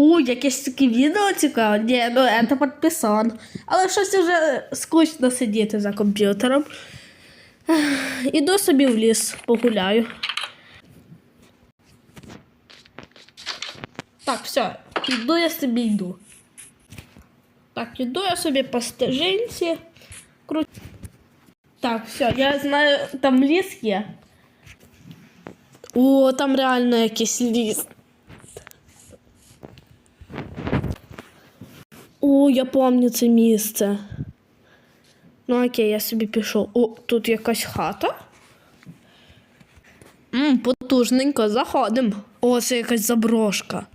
У, якесь таке відео цікаве. Ні, ну це підписан. Але щось вже скучно сидіти за комп'ютером. Іду собі в ліс, погуляю. Так, все, іду я собі йду. Так, іду я собі по стежинці. Кру... Так, все, я знаю, там ліс є. О, там реально якийсь ліс. О, я пам'ятаю це місце. Ну окей, я собі пішов. О, тут якась хата. Мм, потужненько, заходимо. О, це якась заброшка.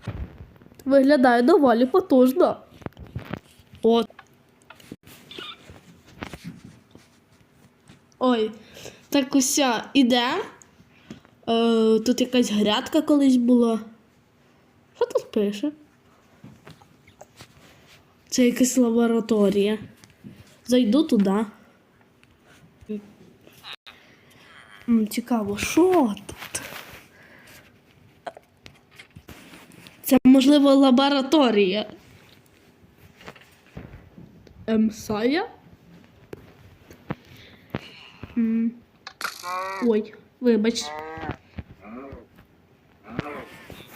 Виглядає доволі потужно. О. Ой, так уся іде. Е, тут якась грядка колись була. Що тут пише? Це якась лабораторія. Зайду туди. Цікаво, що тут? Це, можливо, лабораторія. Емсая? Ой, вибач.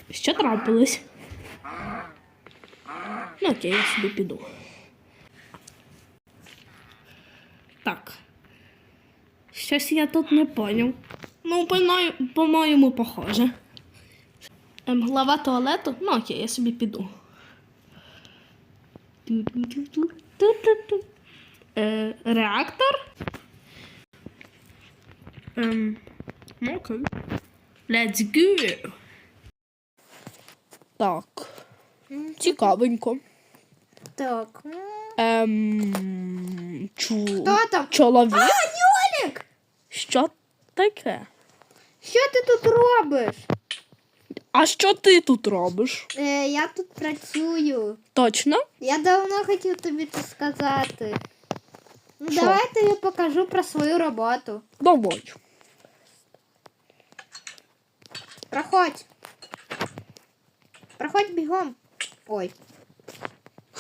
Що трапилось? Ну, окей, я собі піду. Так. Щось я тут не поняв. Ну, по-моєму, похоже. Ем, глава туалету? Ну, окей, я собі піду. Е, реактор? Ем, ну, окей. Let's go. Так. Цікавенько. Так. Ем, чу... Хто там? Чоловік? А, Йолік! Що таке? Що ти тут робиш? А що ти тут робиш? Е, я тут працюю. Точно? Я давно хотів тобі це сказати. Ну, Що? давай я тобі покажу про свою роботу. Давай. Проходь. Проходь бігом. Ой,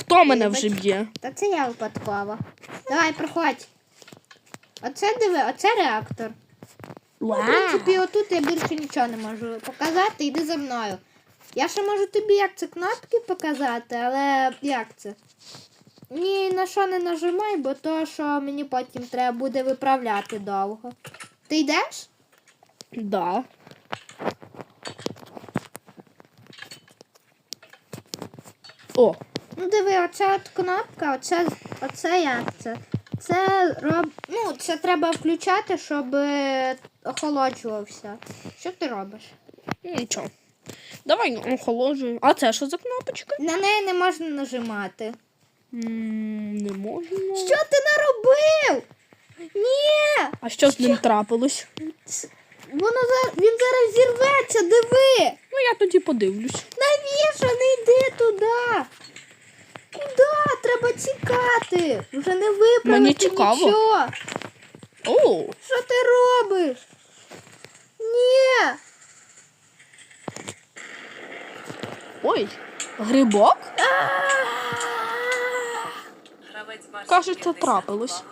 Хто мене вже б'є? та це я випадково. Давай, проходь. Оце диви, оце реактор. Ну, в принципі, отут я більше нічого не можу показати. Йди за мною. Я ще можу тобі як це кнопки показати, але як це? Ні на що не нажимай, бо то, що мені потім треба буде виправляти довго. Ти йдеш? Да. О, Ну диви, оця от кнопка, оце, оце як це? Це роб... ну, це треба включати, щоб е, охолоджувався. Що ти робиш? нічого. Давай охолоджуємо. А це що за кнопочка? На неї не можна нажимати. М, Не можна. Що ти наробив? Ні! А що з ним трапилось? Воно зараз він зараз зірветься, диви! Ну, я тоді подивлюсь. Навіщо не йди туди? Треба тікати. Вже не виправити Мені цікаво. нічого. О, Що ти робиш? Ні. ой, грибок? Гравець Кажуть, це трапилось.